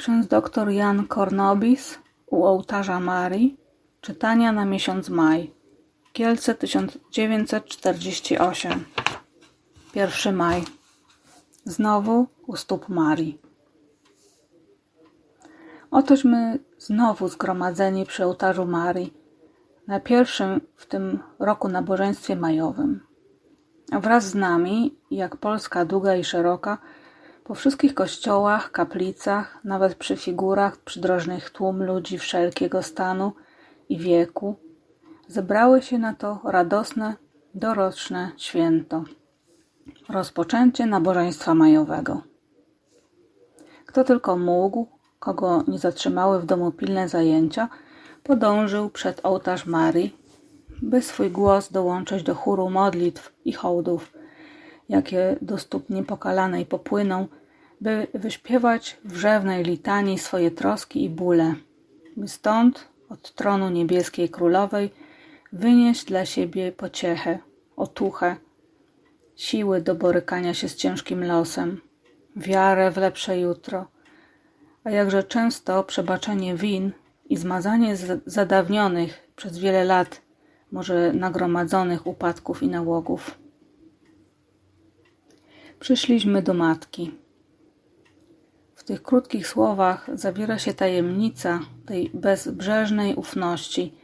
Ksiądz dr Jan Kornobis u ołtarza Marii. Czytania na miesiąc maj. Kielce 1948. 1 maj. Znowu u stóp Marii. Otośmy znowu zgromadzeni przy ołtarzu Marii na pierwszym w tym roku nabożeństwie majowym. Wraz z nami, jak Polska długa i szeroka, po wszystkich kościołach, kaplicach, nawet przy figurach przydrożnych tłum ludzi wszelkiego stanu i wieku, zebrały się na to radosne, doroczne święto. Rozpoczęcie nabożeństwa majowego. Kto tylko mógł, kogo nie zatrzymały w domu pilne zajęcia, podążył przed ołtarz Marii, by swój głos dołączyć do chóru modlitw i hołdów, jakie do stóp niepokalanej popłyną, by wyśpiewać w rzewnej litanii swoje troski i bóle, by stąd, od tronu niebieskiej królowej, wynieść dla siebie pociechę, otuchę, siły do borykania się z ciężkim losem, wiarę w lepsze jutro, a jakże często przebaczenie win i zmazanie zadawnionych przez wiele lat, może nagromadzonych upadków i nałogów. Przyszliśmy do matki. Tych krótkich słowach zawiera się tajemnica tej bezbrzeżnej ufności,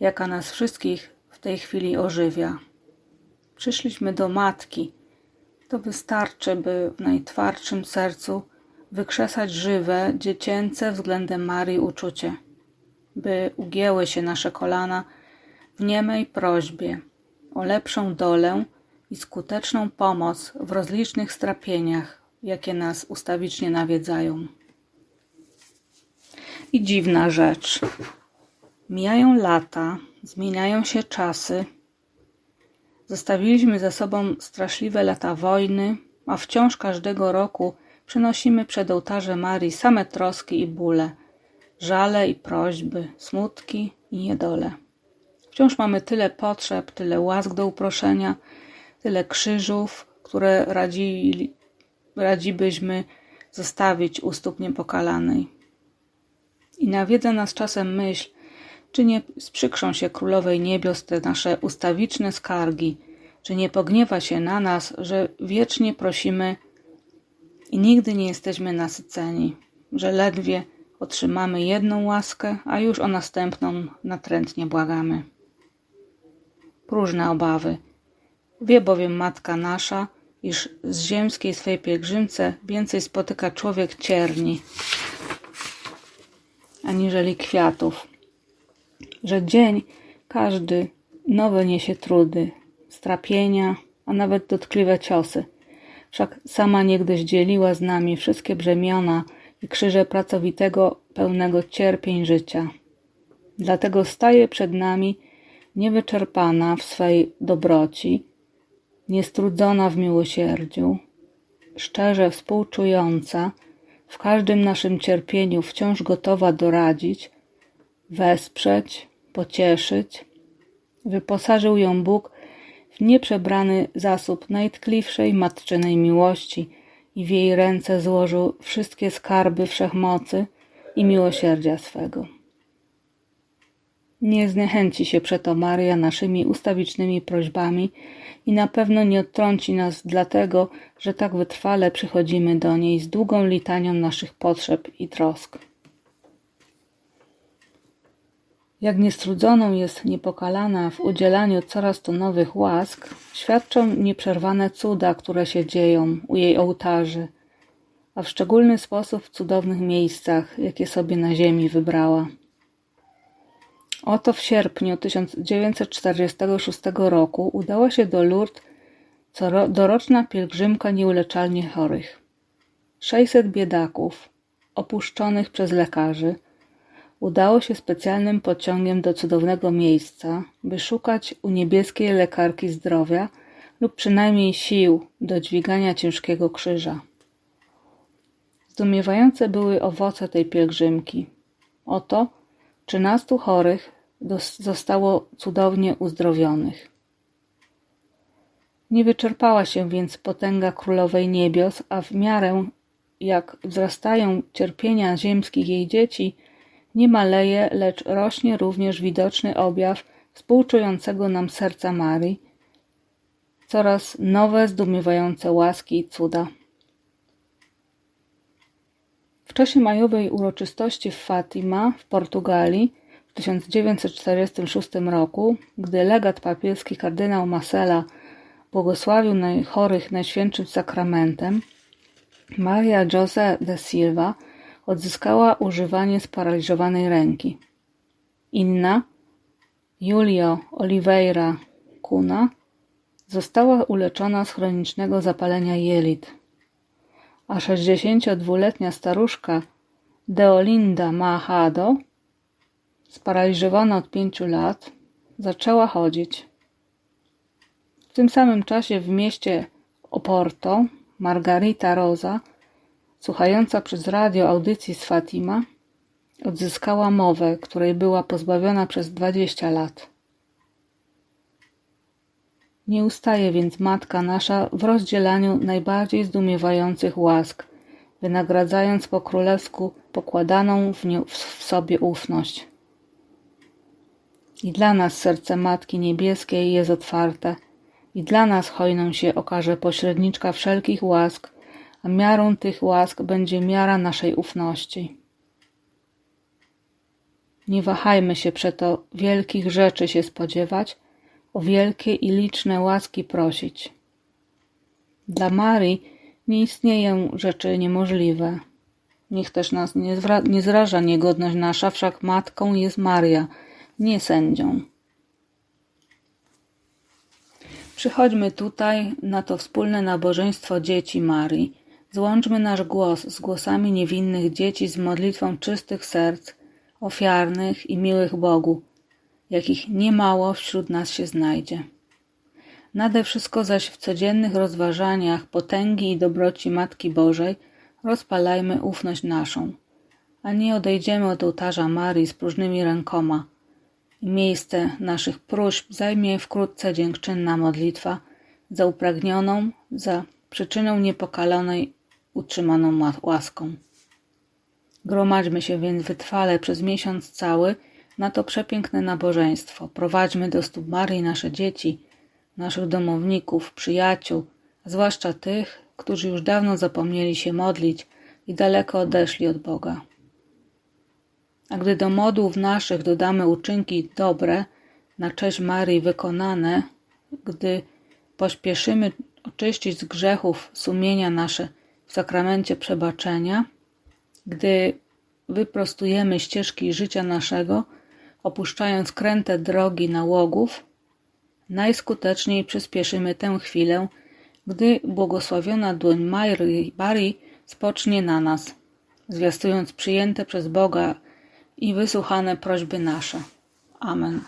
jaka nas wszystkich w tej chwili ożywia. Przyszliśmy do matki. To wystarczy, by w najtwardszym sercu wykrzesać żywe, dziecięce względem Marii uczucie, by ugięły się nasze kolana w niemej prośbie o lepszą dolę i skuteczną pomoc w rozlicznych strapieniach, jakie nas ustawicznie nawiedzają. I dziwna rzecz. Mijają lata, zmieniają się czasy. Zostawiliśmy za sobą straszliwe lata wojny, a wciąż każdego roku przynosimy przed ołtarze Marii same troski i bóle, żale i prośby, smutki i niedole. Wciąż mamy tyle potrzeb, tyle łask do uproszenia, tyle krzyżów, które radzili, radzibyśmy zostawić u stóp niepokalanej. I nawiedza nas czasem myśl, czy nie sprzykrzą się królowej niebios te nasze ustawiczne skargi, czy nie pogniewa się na nas, że wiecznie prosimy i nigdy nie jesteśmy nasyceni, że ledwie otrzymamy jedną łaskę, a już o następną natrętnie błagamy. Próżne obawy. Wie bowiem Matka Nasza, iż z ziemskiej swej pielgrzymce więcej spotyka człowiek cierni, aniżeli kwiatów. Że dzień każdy nowe niesie trudy, strapienia, a nawet dotkliwe ciosy. Wszak sama niegdyś dzieliła z nami wszystkie brzemiona i krzyże pracowitego, pełnego cierpień życia. Dlatego staje przed nami niewyczerpana w swej dobroci, niestrudzona w miłosierdziu, szczerze współczująca, w każdym naszym cierpieniu wciąż gotowa doradzić, wesprzeć, pocieszyć. Wyposażył ją Bóg w nieprzebrany zasób najtkliwszej matczynej miłości i w jej ręce złożył wszystkie skarby wszechmocy i miłosierdzia swego. Nie zniechęci się przeto Maria naszymi ustawicznymi prośbami i na pewno nie odtrąci nas dlatego, że tak wytrwale przychodzimy do niej z długą litanią naszych potrzeb i trosk. Jak niestrudzoną jest niepokalana w udzielaniu coraz to nowych łask, świadczą nieprzerwane cuda, które się dzieją u jej ołtarzy, a w szczególny sposób w cudownych miejscach, jakie sobie na ziemi wybrała. Oto w sierpniu 1946 roku udała się do Lourdes doroczna pielgrzymka nieuleczalnie chorych. 600 biedaków, opuszczonych przez lekarzy, udało się specjalnym pociągiem do cudownego miejsca, by szukać u niebieskiej lekarki zdrowia lub przynajmniej sił do dźwigania ciężkiego krzyża. Zdumiewające były owoce tej pielgrzymki. Oto trzynastu chorych zostało cudownie uzdrowionych. Nie wyczerpała się więc potęga królowej niebios, a w miarę jak wzrastają cierpienia ziemskich jej dzieci, nie maleje, lecz rośnie również widoczny objaw współczującego nam serca Marii, coraz nowe, zdumiewające łaski i cuda. Czasie majowej uroczystości w Fatima w Portugalii w 1946 roku, gdy legat papieski kardynał Masela błogosławił chorych Najświętszym Sakramentem, Maria José de Silva odzyskała używanie sparaliżowanej ręki. Inna, Julio Oliveira Cuna, została uleczona z chronicznego zapalenia jelit, a 62-letnia staruszka Deolinda Mahado, sparaliżowana od pięciu lat, zaczęła chodzić. W tym samym czasie w mieście Oporto Margarita Rosa, słuchająca przez radio audycji z Fatima, odzyskała mowę, której była pozbawiona przez dwadzieścia lat. Nie ustaje więc Matka nasza w rozdzielaniu najbardziej zdumiewających łask, wynagradzając po królewsku pokładaną w, w sobie ufność. I dla nas serce Matki Niebieskiej jest otwarte, i dla nas hojną się okaże pośredniczka wszelkich łask, a miarą tych łask będzie miara naszej ufności. Nie wahajmy się przeto wielkich rzeczy się spodziewać, o wielkie i liczne łaski prosić. Dla Marii nie istnieją rzeczy niemożliwe. Niech też nas nie, nie zraża niegodność nasza, wszak matką jest Maria, nie sędzią. Przychodźmy tutaj na to wspólne nabożeństwo dzieci Marii. Złączmy nasz głos z głosami niewinnych dzieci z modlitwą czystych serc, ofiarnych i miłych Bogu, jakich niemało wśród nas się znajdzie. Nade wszystko zaś w codziennych rozważaniach potęgi i dobroci Matki Bożej rozpalajmy ufność naszą, a nie odejdziemy od ołtarza Marii z próżnymi rękoma – Miejsce naszych próśb zajmie wkrótce dziękczynna modlitwa za upragnioną, za przyczyną niepokalonej, utrzymaną łaską. Gromadźmy się więc wytrwale przez miesiąc cały na to przepiękne nabożeństwo. Prowadźmy do stóp Marii nasze dzieci, naszych domowników, przyjaciół, zwłaszcza tych, którzy już dawno zapomnieli się modlić i daleko odeszli od Boga. A gdy do modłów naszych dodamy uczynki dobre, na cześć Marii wykonane, gdy pośpieszymy oczyścić z grzechów sumienia nasze w sakramencie przebaczenia, gdy wyprostujemy ścieżki życia naszego, opuszczając kręte drogi nałogów, najskuteczniej przyspieszymy tę chwilę, gdy błogosławiona dłoń Marii spocznie na nas, zwiastując przyjęte przez Boga i wysłuchane prośby nasze. Amen.